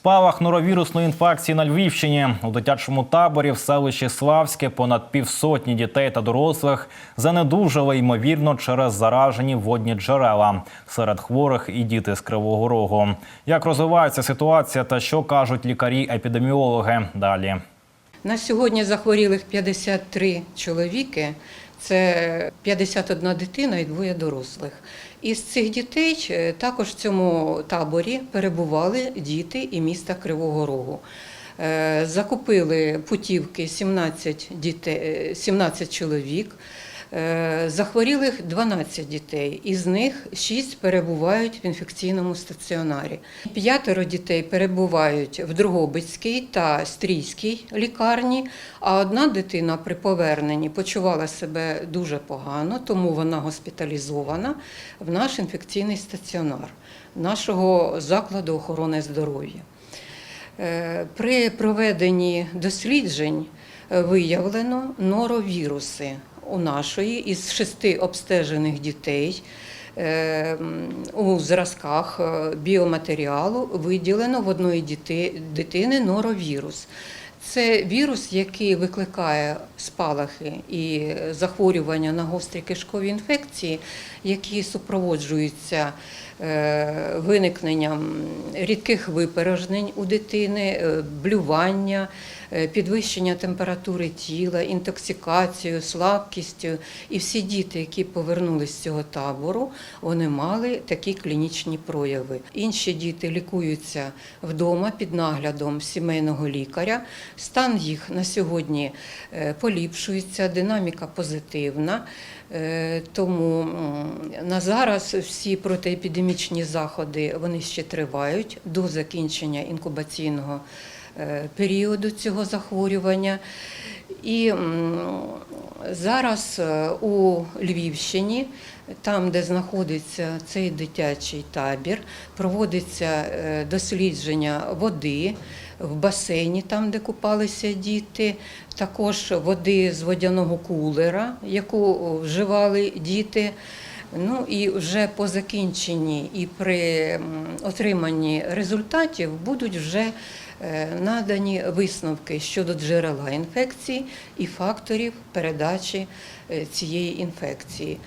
Спалах норовірусної інфекції на Львівщині у дитячому таборі в селищі Славське понад півсотні дітей та дорослих занедужали ймовірно через заражені водні джерела. Серед хворих і діти з Кривого Рогу. Як розвивається ситуація та що кажуть лікарі-епідеміологи? Далі. На сьогодні захворілих 53 чоловіки, це 51 дитина і двоє дорослих. Із цих дітей е, також в цьому таборі перебували діти і міста Кривого Рогу. Е, Закупили путівки 17, дітей, е, 17 чоловік. Е, Захворілих 12 дітей, із них 6 перебувають в інфекційному стаціонарі. П'ятеро дітей перебувають в Другобицькій та Стрійській лікарні, а одна дитина при поверненні почувала себе дуже погано, тому вона госпіталізована в наш інфекційний стаціонар нашого закладу охорони здоров'я. Е, При проведенні досліджень виявлено норовіруси у нашої із шести обстежених дітей. е, У зразках е, біоматеріалу виділено в одної дитини норовірус. Це вірус, який викликає спалахи і захворювання на гострі кишкові інфекції, які супроводжуються е, виникненням рідких випорожнень у дитини, е, блювання, е, підвищення температури тіла, інтоксикацією, слабкістю. І всі діти, які повернулися з цього табору, вони мали такі клінічні прояви. Інші діти лікуються вдома під наглядом сімейного лікаря. Стан їх на сьогодні е, поліпшується, динаміка позитивна. Е, Тому на зараз всі протиепідемічні заходи вони ще тривають до закінчення інкубаційного е, періоду цього захворювання. І зараз е, у Львівщині, там, де знаходиться цей дитячий табір, проводиться е, дослідження води в басейні, там, де купалися діти, також води з водяного кулера, яку вживали діти. Ну і вже по закінченні і при отриманні результатів будуть вже е, надані висновки щодо джерела інфекції і факторів передачі е, цієї інфекції.